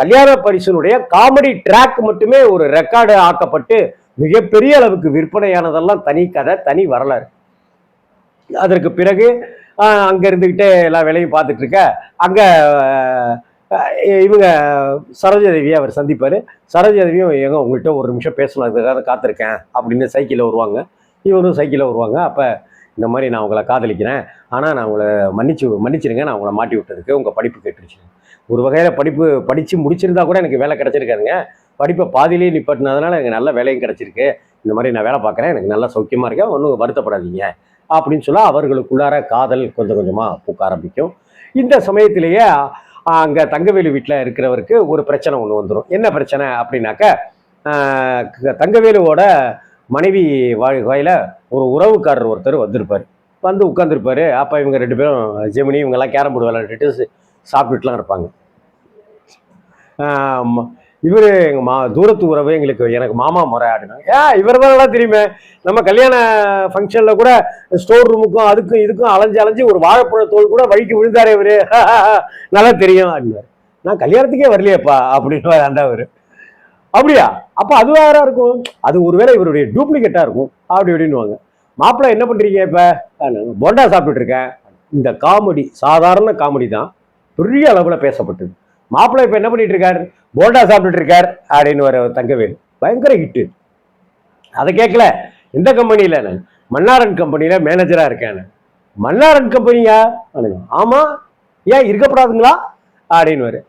கல்யாண பரிசனுடைய comedy track மட்டுமே ஒரு ரெக்கார்டு ஆக்கப்பட்டு மிகப்பெரிய அளவுக்கு விற்பனையானதெல்லாம் தனி கதை தனி வரலாறு. அதற்கு பிறகு அங்கே இருந்துக்கிட்டே எல்லா வேலையும் பார்த்துட்டு இருக்க இவங்க சரோஜாதேவியை அவர் சந்திப்பார். சரோஜாதேவியும் எங்க உங்கள்கிட்ட ஒரு நிமிஷம் பேசணும் அதுக்காக காத்திருக்கேன் அப்படின்னு சைக்கிளில் வருவாங்க. இவரும் சைக்கிளில் வருவாங்க. அப்போ இந்த மாதிரி நான் உங்களை காதலிக்கிறேன். ஆனால் நான் உங்களை மன்னிச்சு மன்னிச்சிருங்க நான் உங்களை மாட்டி விட்டதுக்கு உங்கள் படிப்பு கேட்டுருச்சு. ஒரு வகையில் படிப்பு படித்து முடிச்சிருந்தா கூட எனக்கு வேலை கிடச்சிருக்காதுங்க. படிப்பை பாதியிலேயே நிப்பாட்டினதுனால எனக்கு நல்ல வேலையும் கிடச்சிருக்கு. இந்த மாதிரி நான் வேலை பார்க்குறேன். எனக்கு நல்லா சௌக்கியமாக இருக்கேன். ஒன்றும் வருத்தப்படாதீங்க. அப்படின்னு சொல்ல அவர்களுக்குள்ளார காதல் கொஞ்சம் கொஞ்சமாக பூக்க ஆரம்பிக்கும். இந்த சமயத்திலேயே அங்கே தங்கவேலு வீட்டில் இருக்கிறவருக்கு ஒரு பிரச்சனை ஒன்று வந்துடும் என்ன பிரச்சனை அப்படின்னாக்க தங்கவேலுவோட மனைவி வாழ்க்கையில் ஒரு உறவுக்காரர் ஒருத்தர் வந்திருப்பார். வந்து உட்காந்துருப்பாரு அப்போ இவங்க ரெண்டு பேரும் ஜெமினி இவங்கெல்லாம் கேரம் போர்டு விளையாண்டுட்டு சாப்பிட்டுட்டுலாம் இருப்பாங்க. இவர் எங்கள் மா தூரத்து உறவு எங்களுக்கு எனக்கு மாமா முறை அப்படின்னாங்க ஏ இவர் தான் நல்லா தெரியுமே? நம்ம கல்யாண ஃபங்க்ஷனில் கூட ஸ்டோர் ரூமுக்கும் அதுக்கும் இதுக்கும் அலைஞ்சு அலைஞ்சு ஒரு வாழைப்பழ தோல் கூட வழிக்கு விழுந்தாரே இவர். நல்லா தெரியும் அப்படின்னாரு நான் கல்யாணத்துக்கே வரலையேப்பா அப்படின்னு அந்த அவர் அப்படியா? அப்போ அது வேற இருக்கும். அது ஒருவேளை இவருடைய டூப்ளிகேட்டாக இருக்கும். அப்படி இப்படின்னுவாங்க. மாப்பிள்ளை என்ன பண்ணுறீங்க இப்போ? போண்டா சாப்பிட்டுட்டு இருக்கேன். இந்த காமெடி சாதாரண காமெடி தான். பெரிய அளவில் பேசப்பட்டது. மாப்பிள்ளை இப்போ என்ன பண்ணிட்டு இருக்கார் போண்டா சாப்பிட்டுட்டு இருக்கார் அப்படின்னு வர தங்கவேல். பயங்கர ஹிட்டு அதை கேட்கல இந்த கம்பெனியில் நான் மன்னாரன் கம்பெனியில் மேனேஜராக இருக்கேன் நான். மன்னாரன் கம்பெனியா ஆமாம் ஏன் இருக்கப்படாதுங்களா அப்படின்னு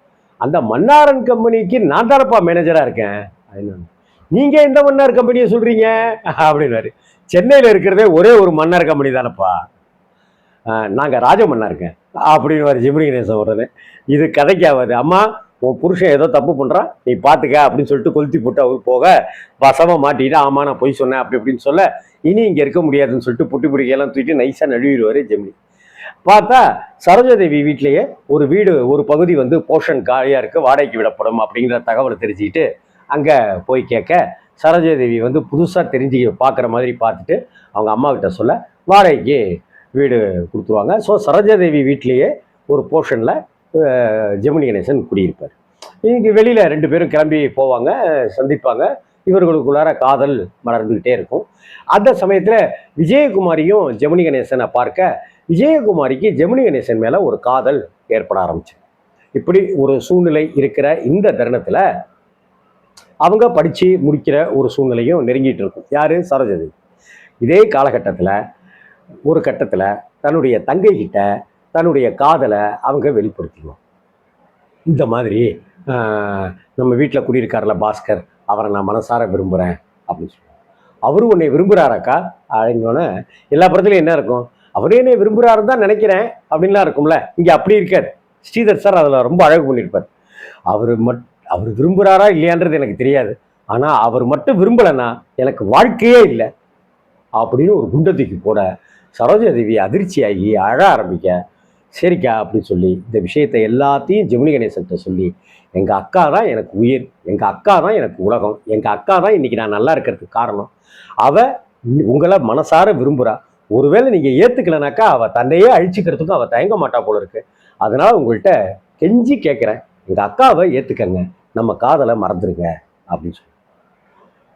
அந்த மன்னாரன் கம்பெனிக்கு நான் தானப்பா மேனேஜராக இருக்கேன்? அப்படின்னு நீங்கள் எந்த மன்னார் கம்பெனியை சொல்கிறீங்க அப்படின்னாரு சென்னையில் இருக்கிறதே ஒரே ஒரு மன்னார் கம்பெனி தானப்பா. நாங்கள் ராஜமன்னா ராஜ இருக்கேன். அப்படின்னு ஜிமினி கணேசன் உடனே இது கதைக்கு ஆகாது அம்மா உன் புருஷன் ஏதோ தப்பு பண்ணுறான் நீ பார்த்துக்க அப்படின்னு சொல்லிட்டு கொளுத்தி போட்டு அவர் போக வசமாக மாட்டிக்கிட்டு ஆமாம் நான் பொய் சொன்னேன் அப்படி இப்படின்னு சொல்ல இனி இங்கே இருக்க முடியாதுன்னு சொல்லிட்டு புட்டி பிடிக்கையெல்லாம் தூக்கி நைஸாக நழுவிடுவார் ஜெமினி. பார்த்தா சரோஜாதேவி வீட்லேயே ஒரு வீடு ஒரு பகுதி வந்து போர்ஷன் காலியாக இருக்குது வாடகைக்கு விடப்படும் அப்படிங்கிற தகவலை தெரிஞ்சுக்கிட்டு அங்கே போய் கேட்க சரோஜாதேவி வந்து புதுசாக தெரிஞ்சு பார்க்குற மாதிரி பார்த்துட்டு அவங்க அம்மாக்கிட்ட சொல்ல வாடகைக்கு வீடு கொடுத்துருவாங்க. ஸோ சரோஜாதேவி வீட்லேயே ஒரு போர்ஷனில் ஜெமினி கணேசன் குடியிருப்பார். இங்கே வெளியில் ரெண்டு பேரும் கிளம்பி போவாங்க சந்திப்பாங்க. இவர்களுக்குள்ளார காதல் மலர்ந்துக்கிட்டே இருக்கும். அந்த சமயத்தில் விஜயகுமாரியும் ஜெமினி கணேசனை பார்க்க விஜயகுமாரிக்கு ஜெமினி கணேசன் மேலே ஒரு காதல் ஏற்பட ஆரம்பிச்சு. இப்படி ஒரு சூழ்நிலை இருக்கிற இந்த தருணத்தில் அவங்க படித்து முடிக்கிற ஒரு சூழ்நிலையும் நெருங்கிட்டு இருக்கும். யார்? சரோஜதி. இதே காலகட்டத்தில் ஒரு கட்டத்தில் தன்னுடைய தங்கை கிட்ட தன்னுடைய காதலை அவங்க வெளிப்படுத்திக்குவோம் இந்த மாதிரி நம்ம வீட்டில் குடியிருக்கார்ல பாஸ்கர் அவரை நான் மனசார விரும்புகிறேன் அப்படின்னு சொல்லுவோம் அவரும் உன்னை விரும்புகிறாராக்கா அப்படின்னோடனே எல்லா படத்துலையும் என்ன இருக்கும்? அவரே என்னை விரும்புகிறாருன்னு தான் நினைக்கிறேன் அப்படின்லாம் இருக்கும்ல. இங்கே அப்படி இருக்கார். ஸ்ரீதர் சார் அதில் ரொம்ப அழகு பண்ணியிருப்பார். அவர் மட் அவர் விரும்புகிறாரா இல்லையான்றது எனக்கு தெரியாது. ஆனால் அவர் மட்டும் விரும்பலைன்னா எனக்கு வாழ்க்கையே இல்லை. அப்படின்னு ஒரு குண்டத்துக்கு போட சரோஜாதேவி அதிர்ச்சியாகி அழ ஆரம்பிக்க சரிக்கா அப்படின்னு சொல்லி இந்த விஷயத்தை எல்லாத்தையும் ஜெமினி கணேசன்கிட்ட சொல்லி எங்கள் அக்கா தான் எனக்கு உயிர் எங்கள் அக்கா தான் எனக்கு உலகம் எங்கள் அக்கா தான் இன்றைக்கி நான் நல்லா இருக்கிறதுக்கு காரணம். அவள் உங்களை மனசார விரும்புகிறா ஒருவேளை நீங்கள் ஏற்றுக்கலனாக்கா அவள் தன்னையே அழிச்சிக்கிறதுக்கும் அவள் தயங்க மாட்டா போல இருக்கு. அதனால் உங்கள்கிட்ட கெஞ்சி கேட்குறேன் எங்கள் அக்காவை ஏற்றுக்கங்க நம்ம காதலை மறந்துடுங்க அப்படின்னு சொல்லி.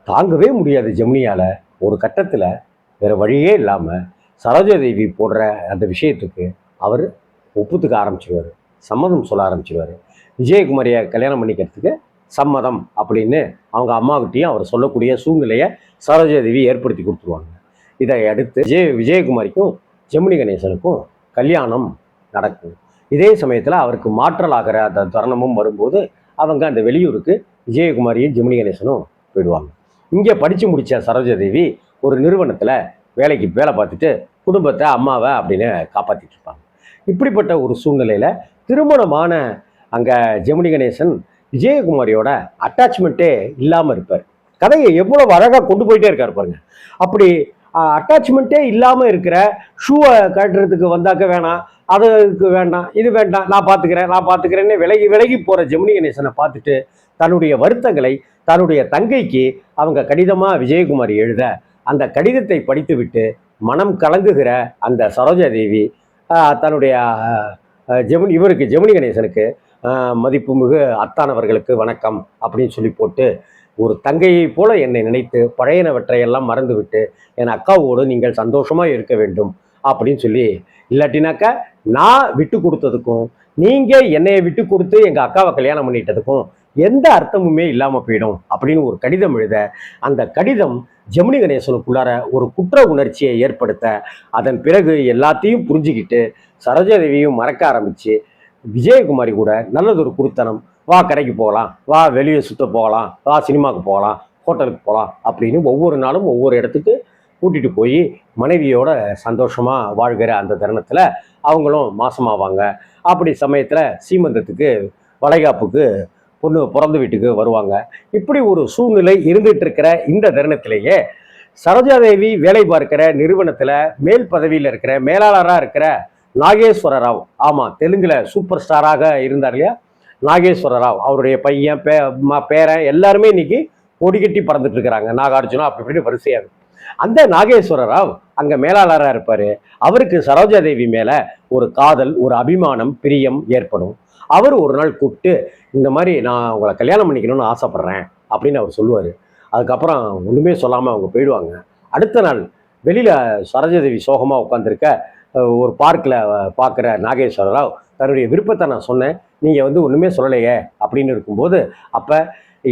தாங்கவே முடியாது ஜெமினியால். ஒரு கட்டத்தில் வேறு வழியே இல்லாமல் சரோஜாதேவி போடுற அந்த விஷயத்துக்கு அவர் ஒப்புத்துக்க ஆரம்பிச்சிருவார். சம்மதம் சொல்ல ஆரம்பிச்சிருவார். விஜயகுமாரியை கல்யாணம் பண்ணிக்கிறதுக்கு சம்மதம் அப்படின்னு அவங்க அம்மாக்கிட்டையும் அவர் சொல்லக்கூடிய சூழ்நிலையை சரோஜாதேவி ஏற்படுத்தி கொடுத்துருவாங்க. இதை அடுத்து விஜய் விஜயகுமாரிக்கும் ஜெமினி கணேசனுக்கும் கல்யாணம் நடக்கும். இதே சமயத்தில் அவருக்கு மாற்றலாகிற அந்த தருணமும் வரும்போது அவங்க அந்த வெளியூருக்கு விஜயகுமாரியும் ஜெமினி கணேசனும் போயிடுவாங்க. இங்கே படித்து முடித்த சரோஜாதேவி ஒரு நிறுவனத்தில் வேலைக்கு வேலை பார்த்துட்டு குடும்பத்தை அம்மாவை அப்படின்னு காப்பாற்றிட்டு இருப்பாங்க. இப்படிப்பட்ட ஒரு சூழ்நிலையில் திருமணமான அங்கே ஜெமினி கணேசன் விஜயகுமாரியோட அட்டாச்மெண்ட்டே இல்லாமல் இருப்பார். கதையை எவ்வளோ அழகாக கொண்டு போயிட்டே இருக்கார் பாருங்க. அப்படி அட்டாச்மெண்ட்டே இல்லாமல் இருக்கிற ஷூவை கட்டுறதுக்கு வந்தாக்க வேணாம் அதுக்கு வேண்டாம் இது வேண்டாம் நான் பார்த்துக்கிறேன் நான் பார்த்துக்கிறேன்னு விலகி விலகி போகிற ஜெமினி கணேசனை பார்த்துட்டு தன்னுடைய வருத்தங்களை தன்னுடைய தங்கைக்கு அவங்க கடிதமாக விஜயகுமாரி எழுத அந்த கடிதத்தை படித்துவிட்டு மனம் கலங்குகிற அந்த சரோஜாதேவி தேவி தன்னுடைய ஜெமினி இவருக்கு ஜெமினி கணேசனுக்கு மதிப்புமிகு அத்தானவர்களுக்கு வணக்கம் அப்படின்னு சொல்லி போட்டு ஒரு தங்கையை போல என்னை நினைத்து பழையனவற்றையெல்லாம் மறந்துவிட்டு என் அக்காவோடு நீங்கள் சந்தோஷமாக இருக்க வேண்டும் அப்படின்னு சொல்லி இல்லாட்டினாக்கா நான் விட்டு கொடுத்ததுக்கும் நீங்கள் என்னை விட்டு கொடுத்து எங்கள் அக்காவை கல்யாணம் பண்ணிட்டதுக்கும் எந்த அர்த்தமுமே இல்லாமல் போயிடும் அப்படின்னு ஒரு கடிதம் எழுத அந்த கடிதம் ஜெமினி கணேசனுக்குள்ளார ஒரு குற்ற உணர்ச்சியை ஏற்படுத்த அதன் பிறகு எல்லாத்தையும் புரிஞ்சுக்கிட்டு சரோஜாதேவியும் மறக்க ஆரம்பிச்சு விஜயகுமாரி கூட நல்லதொரு குருத்தனம் வா கடைக்கு போகலாம் வா வெளியே சுற்ற போகலாம் வா சினிமாவுக்கு போகலாம் ஹோட்டலுக்கு போகலாம் அப்படின்னு ஒவ்வொரு நாளும் ஒவ்வொரு இடத்துக்கு கூட்டிகிட்டு போய் மனைவியோட சந்தோஷமாக வாழ்கிற அந்த தருணத்தில் அவங்களும் மாசமாவாங்க. அப்படி சமயத்தில் சீமந்தத்துக்கு வளைகாப்புக்கு பொண்ணு பிறந்த வீட்டுக்கு வருவாங்க. இப்படி ஒரு சூழ்நிலை இருந்துட்டு இருக்கிற இந்த தருணத்திலேயே சரோஜாதேவி வேலை பார்க்கிற நிறுவனத்தில் மேல் பதவியில் இருக்கிற மேலாளராக இருக்கிற நாகேஸ்வர ராவ். ஆமாம் தெலுங்கில் சூப்பர் ஸ்டாராக இருந்தார் இல்லையா? நாகேஸ்வர ராவ். அவருடைய பையன் பே பேரன் எல்லாருமே இன்னைக்கு கொடிகட்டி பறந்துட்டு இருக்கிறாங்க. நாகார்ஜுனா அப்படி இப்படி வரிசையாக அந்த நாகேஸ்வர ராவ் அங்கே மேலாளராக இருப்பார். அவருக்கு சரோஜாதேவி மேலே ஒரு காதல் ஒரு அபிமானம் பிரியம் ஏற்படும். அவர் ஒரு நாள் கூப்பிட்டு இந்த மாதிரி நான் உங்களை கல்யாணம் பண்ணிக்கணும்னு ஆசைப்பட்றேன் அப்படின்னு அவர் சொல்லுவார். அதுக்கப்புறம் ஒன்றுமே சொல்லாமல் அவங்க போயிடுவாங்க. அடுத்த நாள் வெளியில் சரஜதேவி சோகமாக உட்காந்துருக்க ஒரு பார்க்கில் பார்க்குற நாகேஸ்வர ராவ் தன்னுடைய விருப்பத்தை நான் சொன்னேன். நீங்கள் வந்து ஒன்றுமே சொல்லலையே அப்படின்னு இருக்கும்போது அப்போ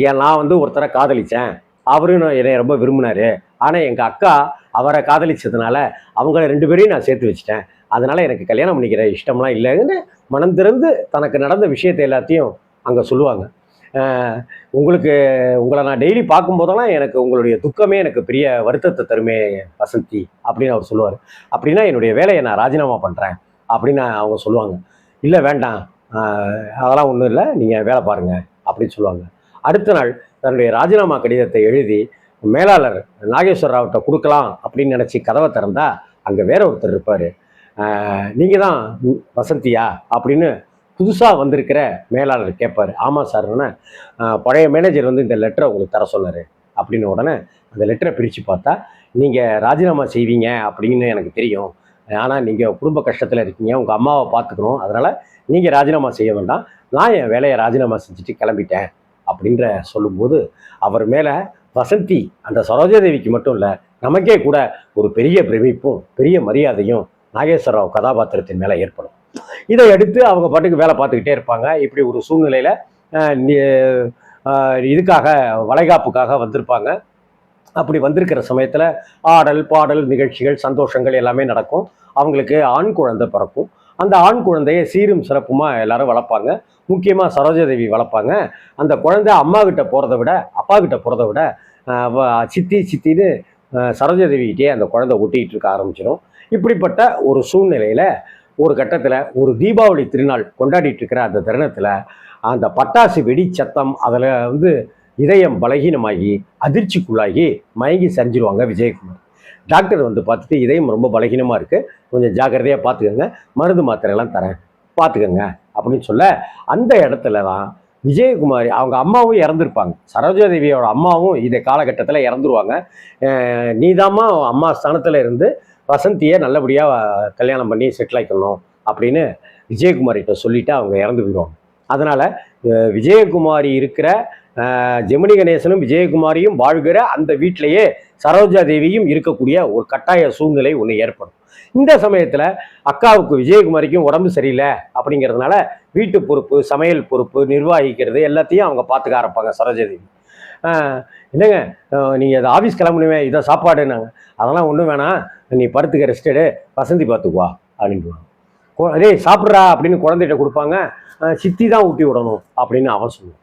ஏன் நான் வந்து ஒருத்தரை காதலித்தேன் அவரும் நான் என்னை ரொம்ப விரும்பினாரு. ஆனால் எங்கள் அக்கா அவரை காதலிச்சதுனால அவங்கள ரெண்டு பேரையும் நான் சேர்த்து வச்சிட்டேன். அதனால் எனக்கு கல்யாணம் பண்ணிக்கிற இஷ்டம்லாம் இல்லைன்னு மனம் திறந்து தனக்கு நடந்த விஷயத்தை எல்லாத்தையும் அங்கே சொல்லுவாங்க. உங்களுக்கு உங்களை நான் டெய்லி பார்க்கும்போதெல்லாம் எனக்கு உங்களுடைய துக்கமே எனக்கு பெரிய வருத்தத்தை தருமே வசந்தி அப்படின்னு அவர் சொல்லுவார். அப்படின்னா என்னுடைய வேலையை நான் ராஜினாமா பண்ணுறேன் அப்படின்னு அவங்க சொல்லுவாங்க. இல்லை வேண்டாம். அதெல்லாம் ஒன்றும் இல்லை. நீங்கள் வேலை பாருங்கள் அப்படின்னு சொல்லுவாங்க. அடுத்த நாள் தன்னுடைய ராஜினாமா கடிதத்தை எழுதி மேலாளர் நாகேஸ்வர ராவ்கிட்ட கொடுக்கலாம் அப்படின்னு நினச்சி கதவை திறந்தா அங்கே வேற ஒருத்தர் இருப்பார். நீங்கள் தான் வசந்தியா அப்படின்னு புதுசாக வந்திருக்கிற மேலாளர் கேட்பார் ஆமாம் சார்னு பழைய மேனேஜர் வந்து இந்த லெட்டரை உங்களுக்கு தர சொன்னார் அப்படின்னு உடனே அந்த லெட்டரை பிரித்து பார்த்தா நீங்கள் ராஜினாமா செய்வீங்க அப்படின்னு எனக்கு தெரியும். ஆனால் நீங்கள் குடும்ப கஷ்டத்தில் இருக்கீங்க உங்கள் அம்மாவை பார்த்துக்கணும். அதனால் நீங்கள் ராஜினாமா செய்ய வேண்டாம். நான் என் வேலையை ராஜினாமா செஞ்சுட்டு கிளம்பிட்டேன் அப்படின்ற சொல்லும்போது அவர் மேலே வசந்தி அந்த சரோஜாதேவிக்கு மட்டும் இல்லை நமக்கே கூட ஒரு பெரிய பிரமிப்பும் பெரிய மரியாதையும் நாகேஸ்வர ராவ் கதாபாத்திரத்தின் மேலே ஏற்படும். இதை அடுத்து அவங்க பாட்டுக்கு வேலை பார்த்துக்கிட்டே இருப்பாங்க. இப்படி ஒரு சூழ்நிலையில் இதுக்காக வளைகாப்புக்காக வந்திருப்பாங்க. அப்படி வந்திருக்கிற சமயத்தில் ஆடல் பாடல் நிகழ்ச்சிகள் சந்தோஷங்கள் எல்லாமே நடக்கும். அவங்களுக்கு ஆண் குழந்தை பிறக்கும். அந்த ஆண் குழந்தையை சீரும் சிறப்புமாக எல்லாரும் வளர்ப்பாங்க. முக்கியமாக சரோஜாதேவி வளர்ப்பாங்க. அந்த குழந்தை அம்மா கிட்ட போகிறத விட அப்பா கிட்ட போகிறத விட சித்தி சித்தின்னு ஆஹ் சரோஜாதேவிகிட்டே அந்த குழந்தை ஒட்டிக்கிட்டு இருக்க ஆரம்பிச்சிடும் இப்படிப்பட்ட ஒரு சூழ்நிலையில் ஒரு கட்டத்தில் ஒரு தீபாவளி திருநாள் கொண்டாடிட்டு இருக்கிற அந்த தருணத்தில் அந்த பட்டாசு வெடி சத்தம் அதில் வந்து இதயம் பலகீனமாகி அதிர்ச்சிக்குள்ளாகி மயங்கி சரிஞ்சிருவாங்க விஜயகுமார். டாக்டர் வந்து பார்த்துட்டு இதயம் ரொம்ப பலகீனமாக இருக்குது கொஞ்சம் ஜாக்கிரதையாக பார்த்துக்கோங்க. மருந்து மாத்திரையெல்லாம் தரேன். பார்த்துக்கோங்க அப்படின்னு சொல்ல அந்த இடத்துல தான் விஜயகுமாரி அவங்க அம்மாவும் இறந்துருப்பாங்க. சரோஜாதேவியோட அம்மாவும் இதை காலகட்டத்தில் இறந்துருவாங்க. நீதாம்மா அம்மா ஸ்தானத்தில் இருந்து வசந்தியை நல்லபடியாக கல்யாணம் பண்ணி செட்டில் ஆகிக்கணும் அப்படின்னு விஜயகுமாரிகிட்ட சொல்லிட்டு அவங்க இறந்து போயிடுவாங்க. அதனால் விஜயகுமாரி இருக்கிற ஜெமினி கணேசனும் விஜயகுமாரியும் வாழ்கிற அந்த வீட்டிலேயே சரோஜா தேவியும் இருக்கக்கூடிய ஒரு கட்டாய சூழ்நிலை ஒன்று ஏற்படும். இந்த சமயத்தில் அக்காவுக்கு விஜயகுமாரிக்கும் உடம்பு சரியில்லை அப்படிங்கிறதுனால வீட்டு பொறுப்பு சமையல் பொறுப்பு நிர்வாகிக்கிறது எல்லாத்தையும் அவங்க பார்த்துக்க ஆரம்பிப்பாங்க சரோஜா தேவி. என்னங்க? நீங்கள் அது ஆஃபீஸ் கிளம்பணுமே இதான் சாப்பாடுனாங்க அதெல்லாம் ஒன்றும் வேணாம். நீ படுத்துக்க ரெஸ்டடு வசந்தி பார்த்துக்குவா அப்படின்ட்டுவாங்க அதே டேய் சாப்பிட்றா அப்படின்னு குழந்தைகிட்ட கொடுப்பாங்க. சித்தி தான் ஊட்டி விடணும் அப்படின்னு அவன் சொல்லுவான்.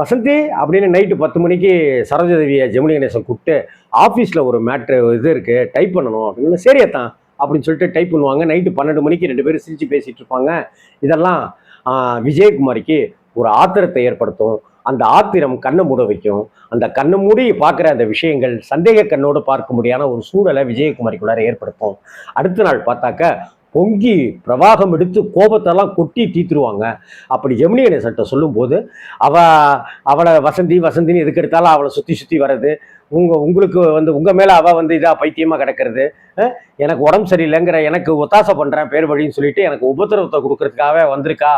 வசந்தி அப்படின்னு நைட்டு பத்து மணிக்கு சரோஜதேவியை ஜெமினி கணேசன் கூப்பிட்டு ஆஃபீஸில் ஒரு மேட்ரு இது இருக்குது டைப் பண்ணணும். அப்படின்னு சரியத்தான் அப்படின்னு சொல்லிட்டு டைப் பண்ணுவாங்க. நைட்டு பன்னெண்டு மணிக்கு ரெண்டு பேரும் சிரித்து பேசிகிட்டு இருப்பாங்க. இதெல்லாம் விஜயகுமாரிக்கு ஒரு ஆத்திரத்தை ஏற்படுத்தும். அந்த ஆத்திரம் கண்ணை மூட வைக்கும். அந்த கண்ணை மூடி பார்க்குற அந்த விஷயங்கள் சந்தேக கண்ணோடு பார்க்க முடியாத ஒரு சூழலை விஜயகுமாரிக்குள்ளார ஏற்படுத்தும். அடுத்த நாள் பார்த்தாக்க பொங்கி பிரவாகம் எடுத்து கோபத்தெல்லாம் கொட்டி தீத்துருவாங்க. அப்படி ஜெமினி கணேசன்ட்ட சொல்லும்போது அவ அவளை வசந்தி வசந்தின்னு எதுக்கு எடுத்தாலும் அவளை சுற்றி சுற்றி வர்றது. உங்கள் உங்களுக்கு வந்து உங்கள் மேலே அவள் வந்து இதாக பைத்தியமாக கிடக்கிறது. எனக்கு உடம்பு சரியில்லைங்கிற எனக்கு ஒத்தாசை பண்ணுறேன் பேர் வழின்னு சொல்லிட்டு எனக்கு உபத்திரவத்தை கொடுக்கறதுக்காக வந்திருக்கா.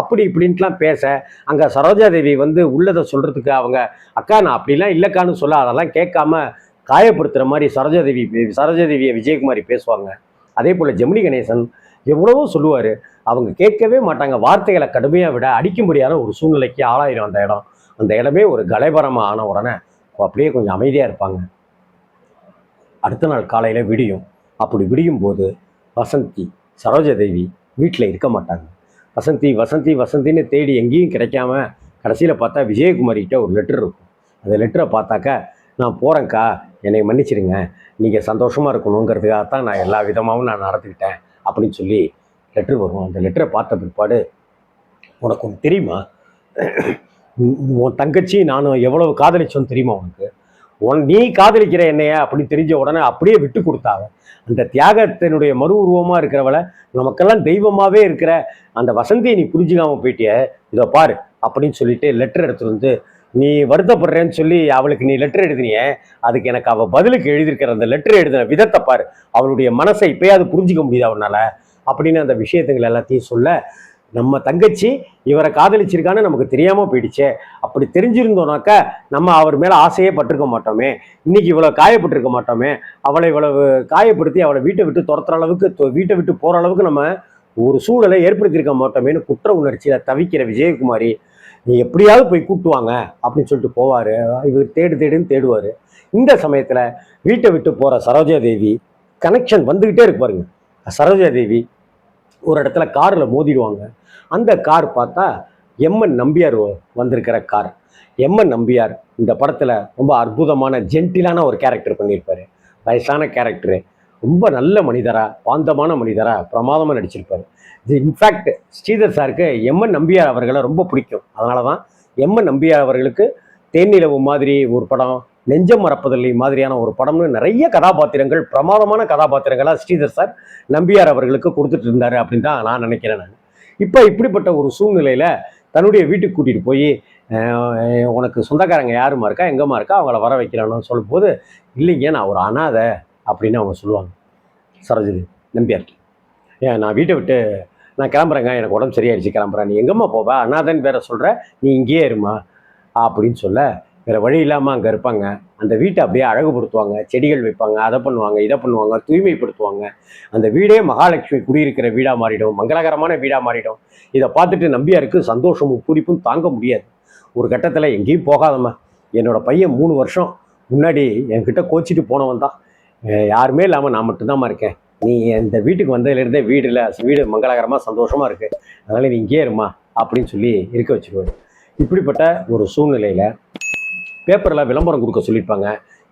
அப்படி இப்படின்ட்டுலாம் பேச அங்கே சரோஜா தேவி வந்து உள்ளதை சொல்கிறதுக்கு அவங்க அக்கா நான் அப்படிலாம் இல்லைக்கான்னு சொல்ல அதெல்லாம் கேட்காம காயப்படுத்துகிற மாதிரி சரோஜாதேவி சரோஜாதேவியை விஜயகுமாரி பேசுவாங்க. அதே போல் ஜெமினி கணேசன் எவ்வளவோ சொல்லுவார் அவங்க கேட்கவே மாட்டாங்க. வார்த்தைகளை கடுமையாக விட அடிக்கும்படியான ஒரு சூழ்நிலைக்கு ஆளாயிரும் அந்த இடம். அந்த இடமே ஒரு கலைபரமாக ஆன உடனே அப்படியே கொஞ்சம் அமைதியாக இருப்பாங்க. அடுத்த நாள் காலையில் விடியும். அப்படி விடியும் போது வசந்தி சரோஜாதேவி வீட்டில் இருக்க மாட்டாங்க. வசந்தி வசந்தி வசந்தின்னு தேடி எங்கேயும் கிடைக்காம கடைசியில் பார்த்தா விஜயகுமாரிகிட்ட ஒரு லெட்டர் இருக்கும். அந்த லெட்டரை பார்த்தாக்கா நான் போகிறேன்க்கா என்னை மன்னிச்சிடுங்க. நீங்கள் சந்தோஷமாக இருக்கணுங்கிறதுக்காக தான் நான் எல்லா விதமாகவும் நான் நடந்துக்கிட்டேன் அப்படின்னு சொல்லி லெட்ரு வரும். அந்த லெட்டரை பார்த்த பிற்பாடு உனக்கு ஒன்று தெரியுமா? உன் உன் தங்கச்சி நானும் எவ்வளவு காதலிச்சோன்னு தெரியுமா உனக்கு? உன் நீ காதலிக்கிற என்னைய அப்படின்னு தெரிஞ்ச உடனே அப்படியே விட்டு கொடுத்தாவ அந்த தியாகத்தினுடைய மறு உருவமாக இருக்கிறவளை நமக்கெல்லாம் தெய்வமாகவே இருக்கிற அந்த வசந்தியை நீ புரிஞ்சுக்காம போயிட்டிய இதோ பாரு அப்படின்னு சொல்லிட்டு லெட்டர் எடுத்துகிட்டு வந்து நீ வருத்தப்படுறேன்னு சொல்லி அவளுக்கு நீ லெட்டர் எழுதினியே அதுக்கு எனக்கு அவள் பதிலுக்கு எழுதியிருக்கிற அந்த லெட்டர் எழுதின விதத்தை பாரு அவளுடைய மனசை இப்பயாவது புரிஞ்சுக்க முடியுது அவனால் அப்படின்னு அந்த விஷயத்துங்கள் எல்லாத்தையும் சொல்ல நம்ம தங்கச்சி இவரை காதலிச்சிருக்கான்னு நமக்கு தெரியாமல் போயிடுச்சே. அப்படி தெரிஞ்சிருந்தோனாக்கா நம்ம அவர் மேலே ஆசையே பட்டிருக்க மாட்டோமே. இன்னைக்கு இவ்வளோ காயப்பட்டிருக்க மாட்டோமே. அவளை இவ்வளவு காயப்படுத்தி அவளை வீட்டை விட்டு துரத்துற அளவுக்கு வீட்டை விட்டு போகிற அளவுக்கு நம்ம ஒரு சூழலை ஏற்படுத்தியிருக்க மாட்டோமேன்னு குற்ற உணர்ச்சியில் தவிக்கிற விஜயகுமாரி நீ எப்படியாவது போய் கூட்டுவாங்க அப்படின்னு சொல்லிட்டு போவார். இவர் தேடு தேடுன்னு தேடுவார். இந்த சமயத்தில் வீட்டை விட்டு போகிற சரோஜா தேவி கனெக்ஷன் வந்துக்கிட்டே இருக்கு பாருங்க. சரோஜாதேவி ஒரு இடத்துல காரில் மோதிடுவாங்க. அந்த கார் பார்த்தா எம்என் நம்பியார் வந்திருக்கிற கார். எம்என் நம்பியார் இந்த படத்தில் ரொம்ப அற்புதமான ஜென்டிலான ஒரு கேரக்டர் பண்ணியிருப்பார். வயசான கேரக்டரு ரொம்ப நல்ல மனிதரா பாந்தமான மனிதரா பிரமாதமாக நடிச்சிருப்பார். இது இன்ஃபேக்ட் ஸ்ரீதர் சாருக்கு எம்என் நம்பியார் அவர்களை ரொம்ப பிடிக்கும். அதனால தான் எம்என் நம்பியார் அவர்களுக்கு தேன்னிலவு மாதிரி ஒரு படம் நெஞ்சம் மறப்பதில்லை மாதிரியான ஒரு படம்னு நிறைய கதாபாத்திரங்கள் பிரமாதமான கதாபாத்திரங்களாக ஸ்ரீதர் சார் நம்பியார் அவர்களுக்கு கொடுத்துட்டு இருந்தார் அப்படின்னு தான் நான் நினைக்கிறேன் நான். இப்போ இப்படிப்பட்ட ஒரு சூழ்நிலையில் தன்னுடைய வீட்டுக்கு கூட்டிகிட்டு போய் உனக்கு சொந்தக்காரங்க யாருமா இருக்கா எங்கம்மா இருக்கா அவங்கள வர வைக்கலான்னு சொல்லும்போது இல்லைங்க நான் ஒரு அனாதை அப்படின்னு அவங்க சொல்லுவாங்க. சரோஜதி நம்பியார் ஏன் நான் வீட்டை விட்டு நான் கிளம்புறேங்க எனக்கு உடம்பு சரியாயிடுச்சு கிளம்புறேன். நீ எங்கம்மா போவ? அனாதன் பேரை சொல்கிற நீ இங்கேயே இருமா அப்படின்னு சொல்ல வேற வழி இல்லாமல் அங்கே இருப்பாங்க. அந்த வீட்டை அப்படியே அழகுபடுத்துவாங்க. செடிகள் வைப்பாங்க. அதை பண்ணுவாங்க இதை பண்ணுவாங்க தூய்மைப்படுத்துவாங்க. அந்த வீடே மகாலட்சுமி குடியிருக்கிற வீடாக மாறிடும் மங்களகரமான வீடாக மாறிடும். இதை பார்த்துட்டு நம்பியாருக்கு சந்தோஷமும் பூரிப்பும் தாங்க முடியாது. ஒரு கட்டத்தில் எங்கேயும் போகாதம்மா. என்னோட பையன் மூணு வருஷம் முன்னாடி என்கிட்ட கோச்சிட்டு போனவன் தான். யாருமே இல்லாமல் நான் மட்டும்தாம்மா இருக்கேன். நீ இந்த வீட்டுக்கு வந்ததுலேருந்தே வீடில் வீடு மங்களகரமாக சந்தோஷமாக இருக்குது அதனால் நீ இங்கேயே இருமா அப்படின்னு சொல்லி இருக்க வச்சுருவேன். இப்படிப்பட்ட ஒரு சூழ்நிலையில் பேப்பரில் விளம்பரம் கொடுக்க சொல்லியிருப்பாங்க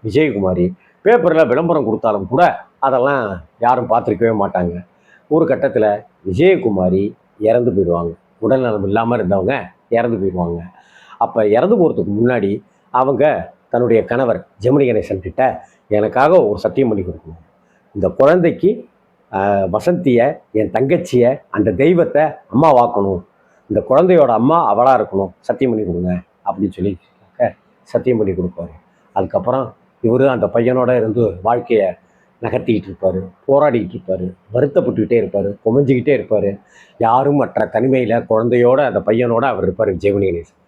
விஜயகுமாரி. பேப்பரில் விளம்பரம் கொடுத்தாலும் கூட அதெல்லாம் யாரும் பார்த்துருக்கவே மாட்டாங்க. ஒரு கட்டத்தில் விஜயகுமாரி இறந்து போயிடுவாங்க. உடல்நலம் இல்லாமல் இருந்தவங்க இறந்து போயிடுவாங்க. அப்போ இறந்து போகிறதுக்கு முன்னாடி அவங்க தன்னுடைய கணவர் ஜெமினி கணேசன் கிட்ட எனக்காக ஒரு சத்தியம் பண்ணி கொடுக்கணும். இந்த குழந்தைக்கு வசந்தியை என் தங்கச்சியை அந்த தெய்வத்தை அம்மா வாக்கணும் இந்த குழந்தையோட அம்மா அவளாக இருக்கணும். சத்தியம் பண்ணி கொடுங்க அப்படின்னு சொல்லி சத்தியம் பண்ணி கொடுப்பாரு. அதுக்கப்புறம் இவரு அந்த பையனோட இருந்து வாழ்க்கையை நகர்த்திக்கிட்டு இருப்பார். போராடிக்கிட்டு இருப்பார். வருத்தப்பட்டுக்கிட்டே இருப்பார். குமைஞ்சிக்கிட்டே இருப்பார். யாரும் மற்ற தனிமையில் குழந்தையோட அந்த பையனோட அவர் இருப்பார் ஜெமினி கணேசன்.